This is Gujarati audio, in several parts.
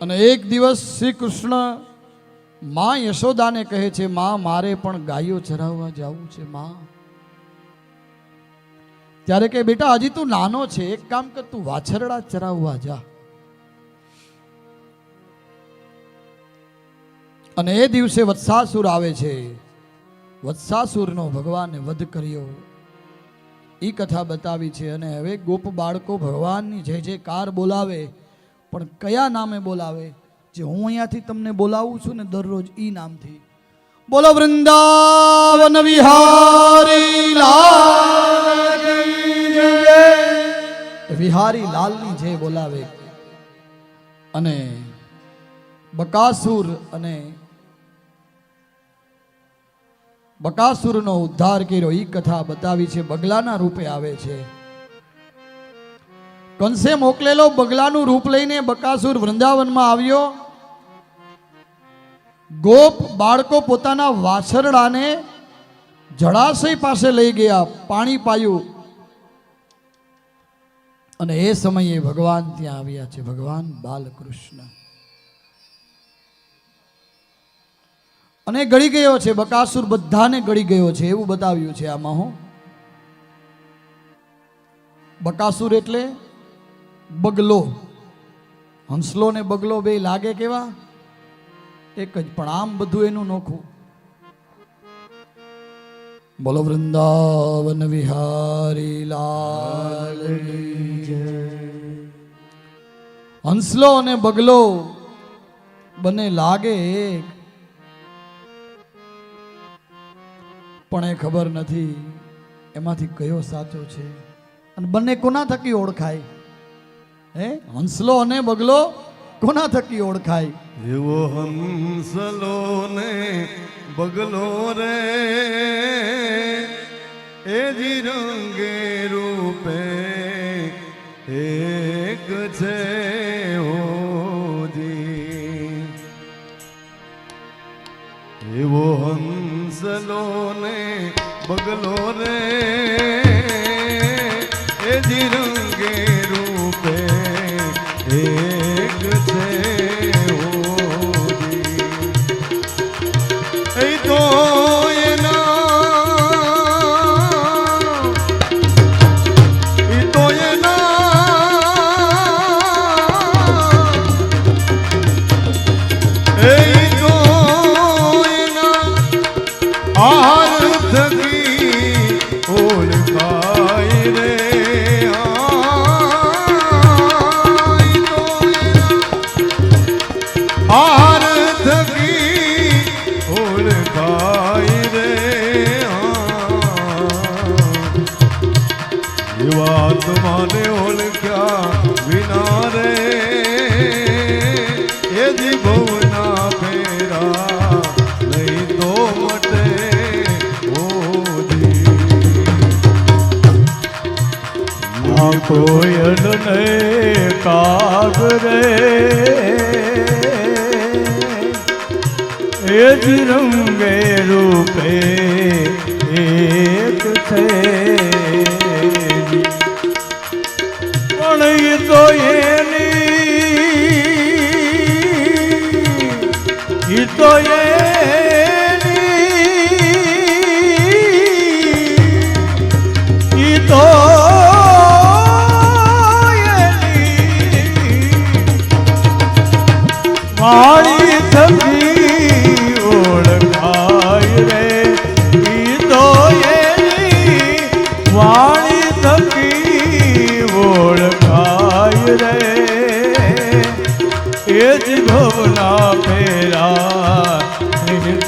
અને એક દિવસ શ્રી કૃષ્ણ મા યશોદાને કહે છે, મા, મારે પણ ગાયો ચરાવવા જવું છે, મા. ત્યારે કે બેટા, હજી તું નાનો છે, એક કામ કર, તું વાછરડા ચરાવવા જા. અને એ દિવસે વત્સાસુર આવે છે. વત્સાસુરનો ભગવાને વધ કર્યો. એ કથા બતાવી છે, અને હવે ગોપ બાળકો ભગવાનની જય જયકાર બોલાવે. પણ કયા નામે બોલાવે? જે હું અહીંયાથી તમને બોલાવું છું ને દરરોજ ઈ નામથી. બોલો, વૃંદાવન વિહારી વિહારી લાલની જે બોલાવે અને બકાસુર અને બકાસુરનો ઉદ્ધાર કર્યો એ કથા બતાવી છે, બગલાના રૂપે આવે છે. કંસે મોકલેલો બગલાનું રૂપ લઈને બકાસુર વૃંદાવનમાં આવ્યો? ગોપ બાળકો પોતાના વાછરડાને જળાશય પાસે લઈ ગયા, પાણી પાયું. અને એ સમયે ભગવાન ત્યાં આવ્યા છે. ભગવાન બાલકૃષ્ણ. અને ગળી ગયો છે. બકાસુર બધાને ગળી ગયો છે. એવું બતાવ્યું છે આમાં, હું. બકાસુર એટલે બગલો. હંસલો ને બગલો બે લાગે કેવા? એક જ, પણ આમ બધું એનું નોખું. બોલો, વૃંદાવન વિહારી લાલ હંસલો અને બગલો બંને લાગે પણ એ ખબર નથી એમાંથી કયો સાચો છે. અને બંને કોના થકી ઓળખાય? હે? હંસલો અને બગલો કોના થકી ઓળખાય? એવો હંસલો ને બગલો રે, એ જી રંગે રૂપે એક છે એવો હંસલો ને બગલો રે એના આહાર થકી ઓળખાય રે એવા તમારે ઓળખ્યા વિના રે. એ જીભવના ફેરા નહીં તો મટે ઓજી જ રંગે રૂપે એક છે.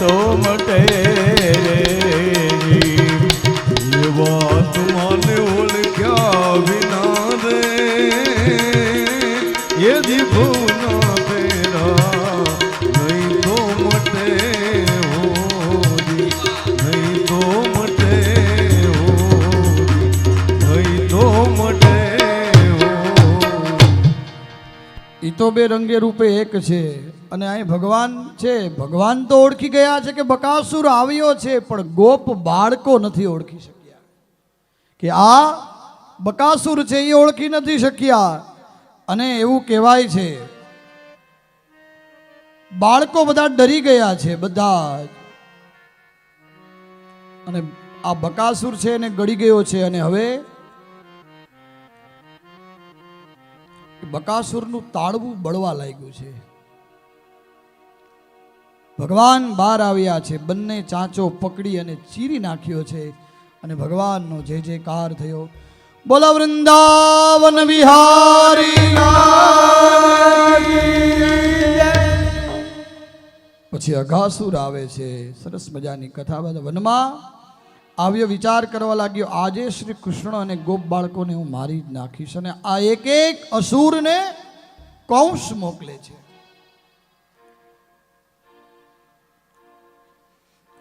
નહીં તો બે રંગે રૂપે એક છે. અને અહીં ભગવાન છે. ભગવાન તો ઓળખી ગયા છે કે બકાસુર આવ્યો છે, પણ ગોપ બાળકો નથી ઓળખી શક્યા. કે આ બકાસુર છે એ ઓળખી નથી શક્યા. અને એવું કહેવાય છે, બાળકો બધા ડરી ગયા છે બધા અને આ બકાસુર છે એને ગળી ગયો છે અને હવે બકાસુરનું તાળવું બળવા લાગ્યું છે. ભગવાન બહાર આવ્યા છે, બંને ચાંચો પકડી અને ચીરી નાખ્યો છે અને ભગવાનનો જે જયકાર થયો. બોલો, વૃંદાવન વિહારી પછી અઘાસુર આવે છે, સરસ મજાની કથા વનમાં આવ્યો વિચાર કરવા લાગ્યો, આજે શ્રી કૃષ્ણ અને ગોપ બાળકોને હું મારી જ નાખીશ અને આ એક એક અસુરને કૌંસ મોકલે છે.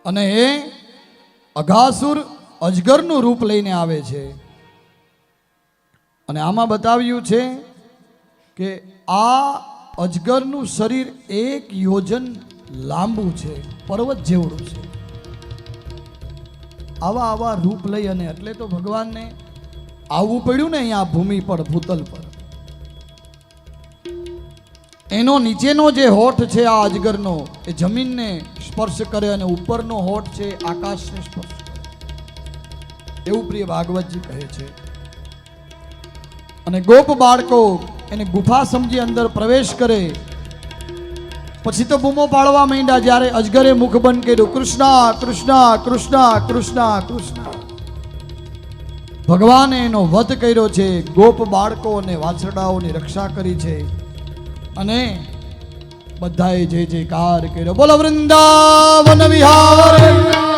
અને એ અઘાસુર અજગરનું રૂપ લઈને આવે છે. અને આમાં બતાવ્યું છે કે આ અજગરનું શરીર એક યોજન લાંબુ છે, પર્વત જેવડું છે. આવા આવા રૂપ લઈ અને એટલે તો ભગવાનને આવવું પડ્યું ને અહીંયા ભૂમિ પર, ભૂતલ પર. એનો નીચેનો જે હોઠ છે આ અજગરનો, એ જમીનને સ્પર્શ કરે અને ઉપરનો હોઠ છે આકાશને સ્પર્શ કરે. એવું પ્રિય ભાગવતજી કહે છે. અને ગોપ બાળકો એને ગુફા સમજી અંદર પ્રવેશ કરે પછી તો બૂમો પાડવા માંડ્યા જ્યારે અજગરે મુખ બંધ કર્યું, કૃષ્ણ કૃષ્ણ કૃષ્ણ કૃષ્ણ કૃષ્ણ. ભગવાને એનો વધ કર્યો છે, ગોપ બાળકો અને વાછરડાઓની રક્ષા કરી છે. અને બધાએ જય જયકાર કર્યો. બોલો, વૃંદાવન વિહાર.